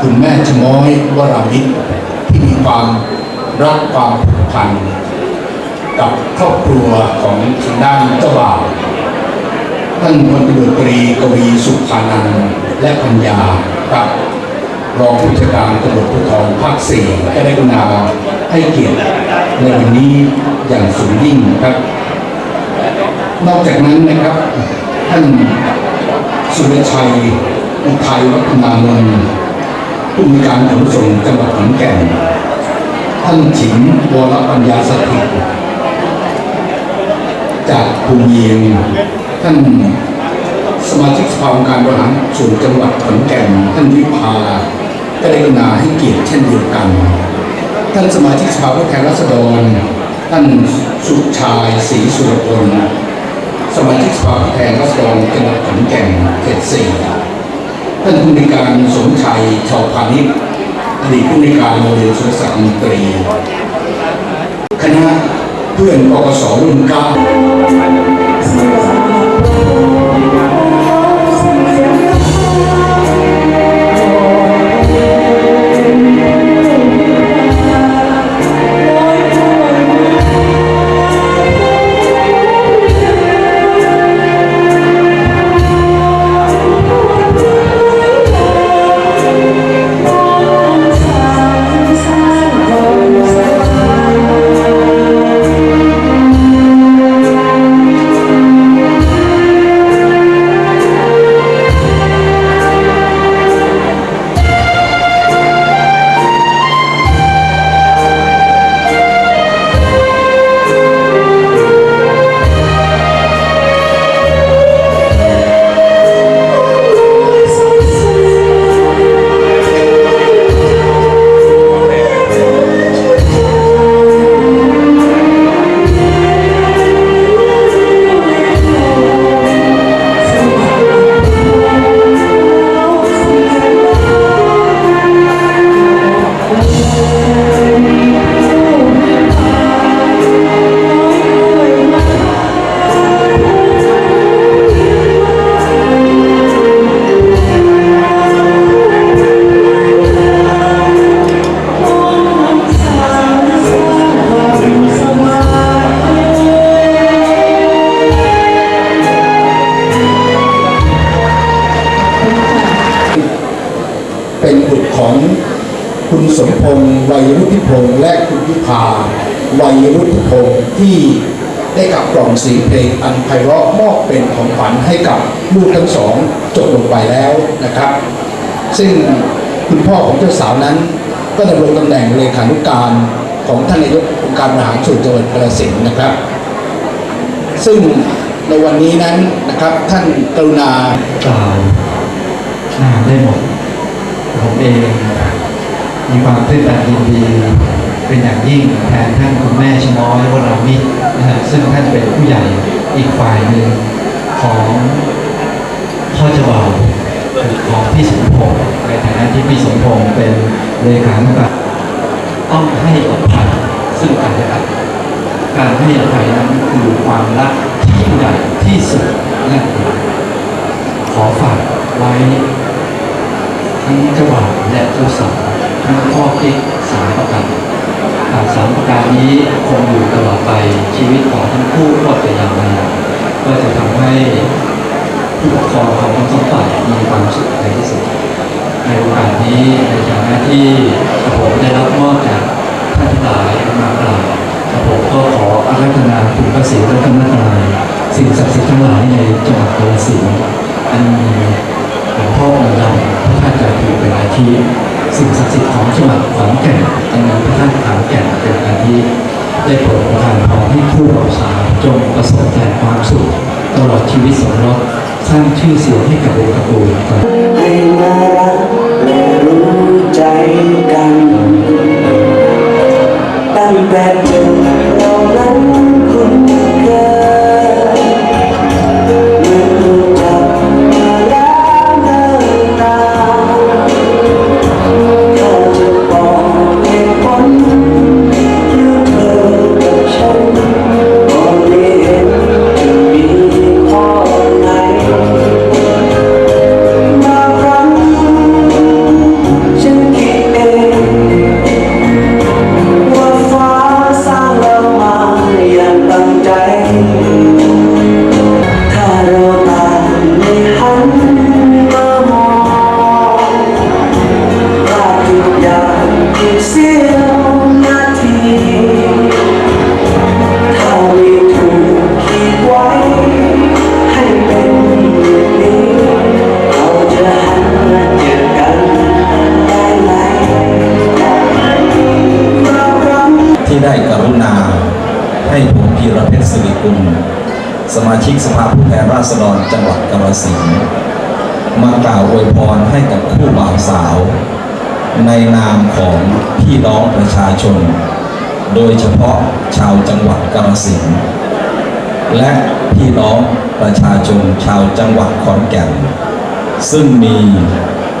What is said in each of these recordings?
คุณแม่ชม้อยวรามิตรที่มีความรักความผูกพันกับครอบครัวของทางด้านเจ้าบ่าวท่านพลตำรวจตรีกวีสุภานันและพัญญาครับรองผู้จัดการตำรวจภูธรภาคสี่ก็ได้กรุณาให้เกียรติในวันนี้อย่างสูงยิ่งครับ นอกจากนั้นนะครับ ท่านสุรชัย อุทัยวัฒนานนท์ผู้มีการขนส่งจังหวัดขอนแก่น ท่านฉิมวรปัญญาสถิตจากภูมิเยียงท่านสมาชิกสภาองค์การบริหารส่วนจังหวัดขอนแก่น ท่านวิภาก็ได้กรุณาให้เกียรติเช่นเดียวกัน ท่านสมาชิกสภาผู้แทนราษฎร ท่านสุชายศรีสุรพลสมาชิกสภาผู้แทนราษฎรจังหวัดขอนแก่นเขตสี่ ท่านผู้ในวยการสมชัยชาวพานิชย์อดีตผู้ในวยการโรงเรียนสุรศักดิ์มนตรีคณะเพื่อนอกสรุ่นเก้า สมพงษ์วัยรุ่ธิพงษ์และคุณยุพาวัยรุ่ธิพงษ์ที่ได้กับกล่องสีเพลงอันไพเราะมอบเป็นของขวัญให้กับลูกทั้งสองจบลงไปแล้วนะครับ ซึ่งคุณพ่อของเจ้าสาวนั้น ก็ดำรงตำแหน่งเลขานุการของท่านนายกองค์การบริหารส่วนจังหวัดกาฬสินนะครับ ซึ่งในวันนี้นั้นนะครับท่านกรุณากล่าวได้หมดผมเอง มีความตื้นตันยินดีเป็นอย่างยิ่งแทนท่านคุณแม่ชม้อยวรามิตรนะฮะซึ่งท่านเป็นผู้ใหญ่อีกฝ่ายหนึ่งของพ่อเจ้าบ่าวของพี่สมพงษ์ในฐานะที่พี่สมพงษ์เป็นเลขานุการต้องให้อภัยซึ่งกันและกันการให้อภัยนั้นคือความรักที่ยิ่งใหญ่ที่สุดนั่นเองขอฝากไว้ทั้งเจ้าบ่าวและเจ้าสาว ทั้งข้อคิดสามประการหากสามประการนี้คงอยู่ตลอดไปชีวิตของทั้งคู่ก็จะยาวนานก็จะทำให้ผู้ปกครองของทั้งสองฝ่ายมีความสุขในที่สุดในโอกาสนี้ในฐานะที่ผมได้รับมอบจาก ประทานพรให้ผู้บ่าวสาวจงประสบแต่ความสุขตลอดชีวิตสมรสสร้างชื่อเสียงให้กับวงตระกูลให้มารักและรู้ใจกัน ตั้งแต่เจอ รเพชรสิริกุลสมาชิกสภาผู้แทนราษฎรจังหวัดกาฬสินธุ์มากล่าวอวยพรให้กับคู่บ่าวสาว ในนามของพี่น้องประชาชน โดยเฉพาะชาวจังหวัดกาฬสินธุ์และพี่น้องประชาชนชาวจังหวัดขอนแก่น ซึ่งมี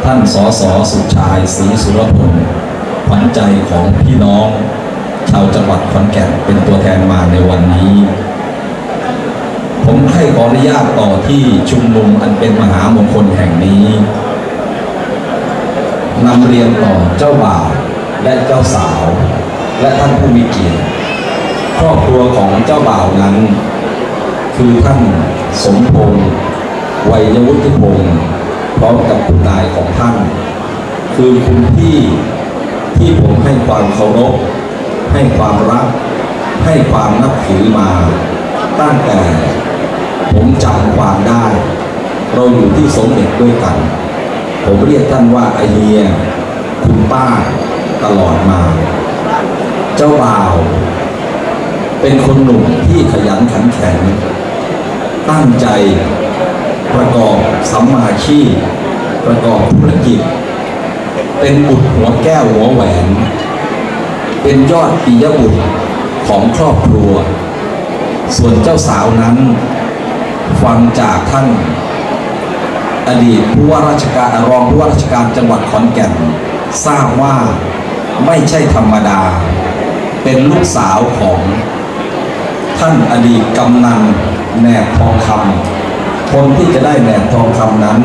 ท่านสสสุชายศรีสุรพลขวัญใจของพี่น้องาวจังหวัดขอนแก่นเป็นตัวแทนมาในวันนี้ ผมให้ขออนุญาตต่อที่ชุมนุมอันเป็นมหามงคลแห่งนี้นำเรียนต่อเจ้าบ่าวและเจ้าสาว และท่านผู้มีเกียรติครอบครัวของเจ้าบ่าวนั้น คือท่านสมพงษ์วัยวุฒิพงศ์พร้อมกับคุณนายของท่าน คือคุณพี่ที่ผมให้ความเคารพ ให้ความรัก ให้ความนับถือมา ตั้งแต่ผมจำความได้ เราอยู่ที่สมเด็จด้วยกัน ผมเรียกท่านว่าไอเฮีย คุณป้าตลอดมา เจ้าบ่าว เป็นคนหนุ่มที่ขยันขันแข็ง ตั้งใจประกอบสัมมาชีพประกอบธุรกิจ เป็นบุตรหัวแก้วหัวแหวน เป็นยอดปียบุตรของครอบครัว ส่วนเจ้าสาวนั้น ฟังจากท่านอดีตผู้ว่าราชการรองผู้ว่าราชการจังหวัดขอนแก่น ทราบว่าไม่ใช่ธรรมดา เป็นลูกสาวของท่านอดีตกำนันแหนบทองคำคนที่จะได้แหนบทองคำนั้น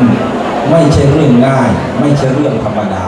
ไม่ใช่เรื่องง่าย ไม่ใช่เรื่องธรรมดา